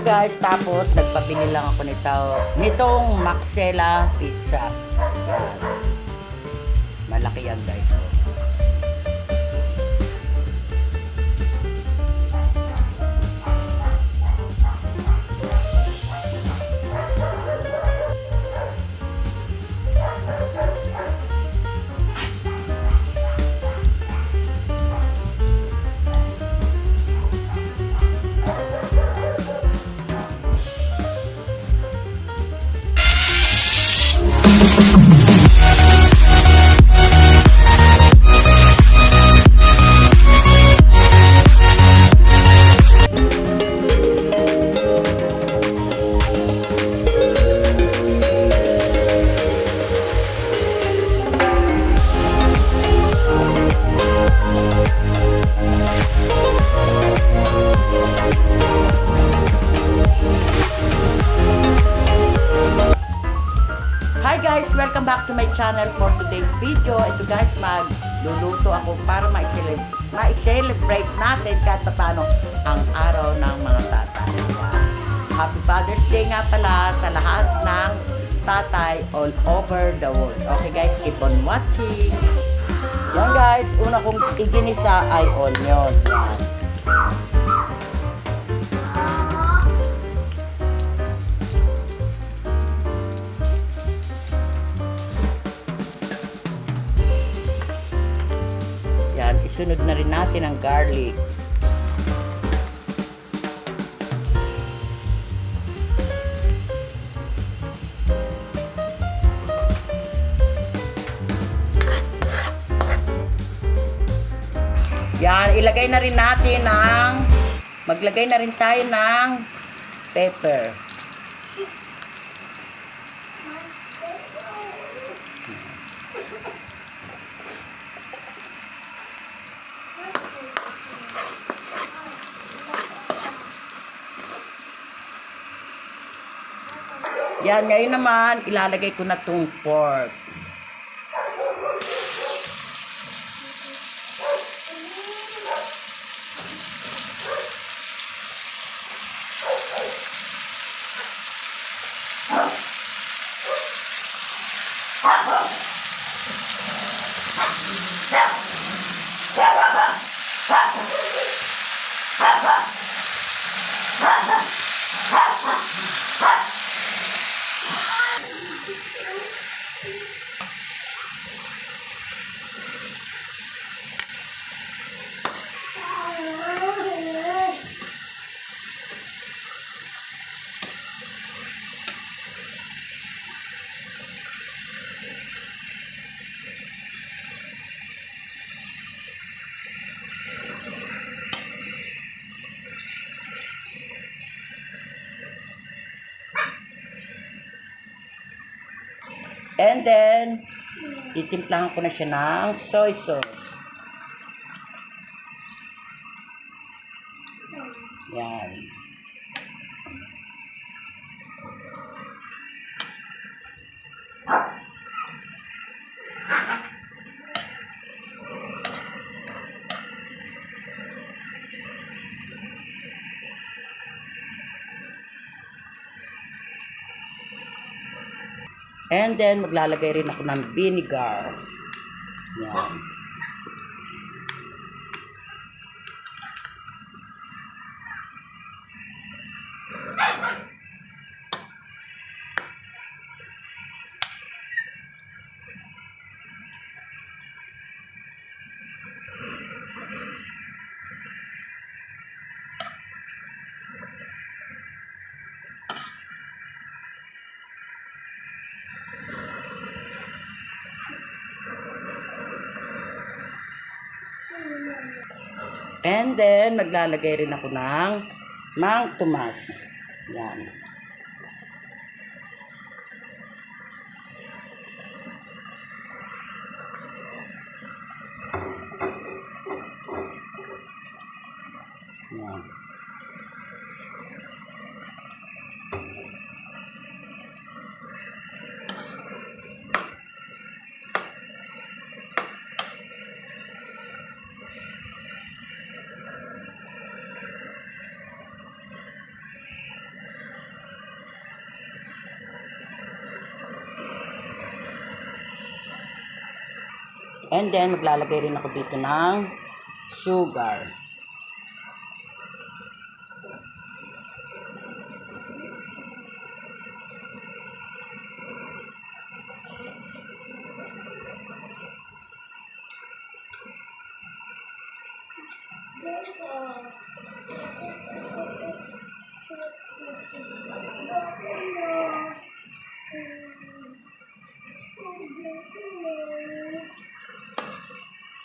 guys, tapos nagpabili lang ako nito, nitong Maxella Pizza. Yan. Malaki yan guys. For today's video. Ito guys, magluluto ako para ma-celebrate, ma-celebrate natin kahit pa paano ang araw ng mga tatay. Happy Father's Day nga pala sa lahat ng tatay all over the world. Okay guys, keep on watching. Yan guys, una kong iginisa ay onion. Yan. Isunod na rin natin ang garlic. Yan, ilagay na rin natin ng maglagay na rin tayo ng pepper. Yan, ngayon naman, ilalagay ko na tong pork. And then, titimplahan ko na siya ng soy sauce. Yan. And then, maglalagay rin ako ng vinegar. Yan. And then, maglalagay rin ako ng Mang Tomas. Yan. Yan. And then, maglalagay rin ako dito ng sugar.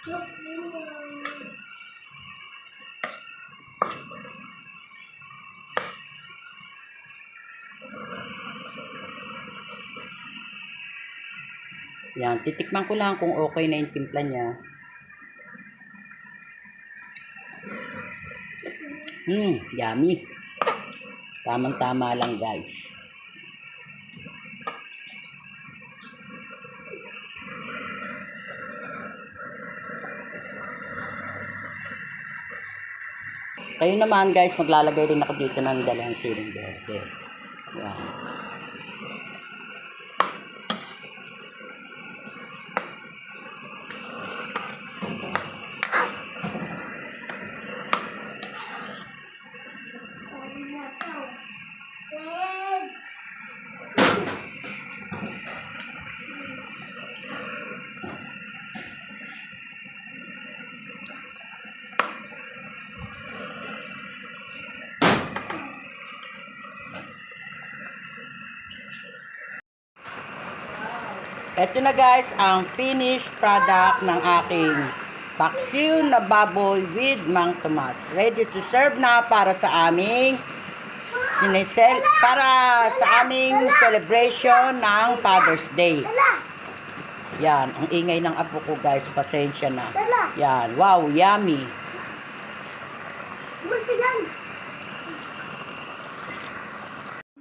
Yan, titikman ko lang kung okay na yung timpla niya. Hmm, yummy. Tamang-tama lang guys. Kayo naman guys, maglalagay rin ako dito ng dalawang siling verde. Yan. Ito na guys, ang finished product ng aking paksiw na baboy with Mang Tomas. Ready to serve na para sa aming sinesel para sa aming celebration ng Father's Day. Yan, ang ingay ng apo ko guys, pasensya na. Yan, wow, yummy. Gusto yan.